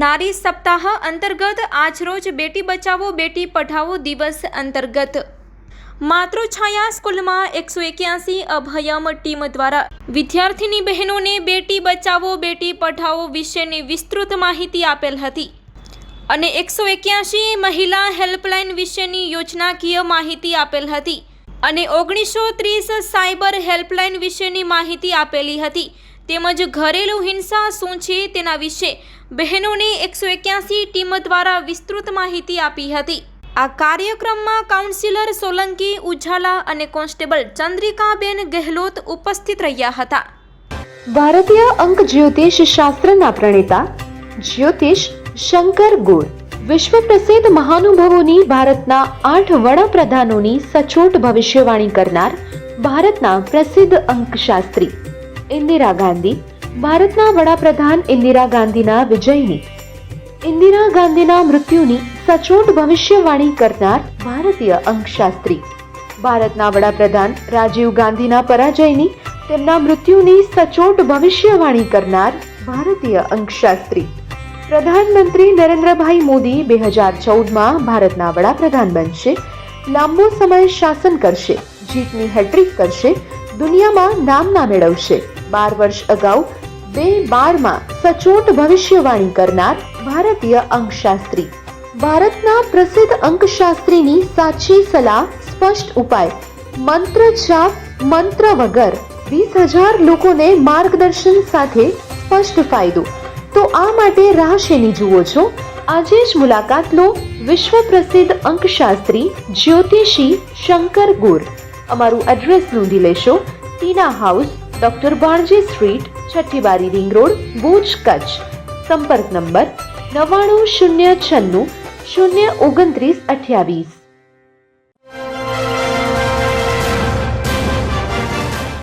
નારી સપ્તાહ અંતર્ગત આજરોજ બેટી બચાવો, બેટી પઢાવો દિવસ અંતર્ગત. માતૃછાયા સ્કૂલમાં એકસો એક્યાસી અભયમ ટીમ દ્વારા વિદ્યાર્થીની બહેનોને બેટી બચાવો, બેટી પઢાવો વિશેની વિસ્તૃત માહિતી આપેલ હતી. અને એકસો એક્યાસી મહિલા હેલ્પલાઇન વિશેની યોજનાકીય માહિતી આપેલ હતી. અને ઓગણીસો ત્રીસ સાયબર હેલ્પલાઇન વિશેની માહિતી આપેલી હતી. તેમજ ઘરેલું હિંસા શું છે તેના વિશે બહેનોને એકસો એક્યાસી ટીમ દ્વારા વિસ્તૃત માહિતી આપી હતી. આ કાર્યક્રમમાં કાઉન્સિલર સોલંકી, ઉજાલા અને કોન્સ્ટેબલ ચંદ્રિકાબેન ગેહલોત ઉપસ્થિત રહ્યા હતા. ભારતીય અંક જ્યોતિષ શાસ્ત્રના પ્રણેતા જ્યોતિષ શંકર ગોળ. વિશ્વ પ્રસિદ્ધ મહાનુભાવોની ભારતના આઠ વડાપ્રધાનોની સચોટ ભવિષ્યવાણી કરનાર ભારતના પ્રસિદ્ધ અંકશાસ્ત્રી. ઇન્દિરા ગાંધી, ભારતના વડાપ્રધાન ઇન્દિરા ગાંધીના વિજયની. ઇન્દિરા ગાંધીના મૃત્યુની સચોટ ભવિષ્યવાણી કરનાર ભારતીય અંકશાસ્ત્રી. ભારતના વડાપ્રધાન રાજીવ ગાંધીના પરાજયની તેમના મૃત્યુની સચોટ ભવિષ્યવાણી કરનાર ભારતીય અંકશાસ્ત્રી. પ્રધાનમંત્રી નરેન્દ્રભાઈ મોદી બે હજાર ચૌદમાં ભારતના વડાપ્રધાન બનશે, લાંબો સમય શાસન કરશે, જીતની હેટ્રિક કરશે, દુનિયામાં નામના મેળવશે. બાર વર્ષ અગાઉ બે બારમાં સચોટ ભવિષ્યવાણી કરનાર ભારતીય અંકશાસ્ત્રી. ભારતના પ્રસિદ્ધ અંકશાસ્ત્રીની સાચી સલાહ, સ્પષ્ટ ઉપાય, મંત્ર છાપ મંત્ર વગર વીસ હજાર લોકોને માર્ગદર્શન સાથે સ્પષ્ટ ફાયદો. તો આ માટે રાહ શેની જુઓ છો? આજે જ મુલાકાત લો વિશ્વ પ્રસિદ્ધ અંકશાસ્ત્રી જ્યોતિષી શંકર ગુર. અમારું એડ્રેસ નોંધી લેશો. Tina house doctor Banaji street Chhathibari ring road Bhuj Kutch સંપર્ક નંબર નવ્વાણું શૂન્ય છન્નું શૂન્ય ઓગણત્રીસ અઠ્યાવીસ